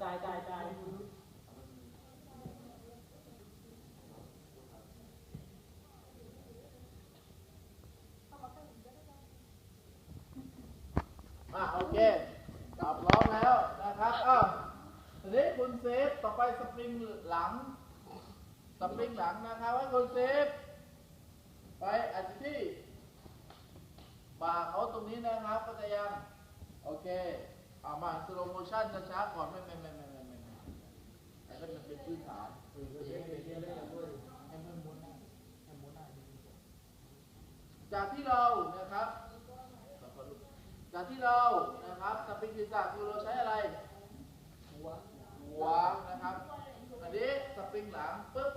ได้ได้ได้อะโอเคตอบพร้อมแล้วนะครับอ้าวทีนี้คุณเซฟต่อไปสปริงหลัง สปริงหลังนะครับให้คุณเซฟ ไปอาจจะที่บ่าเขาตรงนี้นะครับก็จะยัง โอเค อามาสโลโมชั่นช้าๆก่อนไม่ไม่ไม่ไม่ไม่ไม่ไม่แต่ก็มันเป็นพื้นฐานให้มันหมุนหน้าให้หมุนหน้าจากที่เรานะครับจากที่เรานะครับสปริงศีรษะคือเราใช้อะไรหัวหัวนะครับ อันนี้สปริงหลังปุ๊บ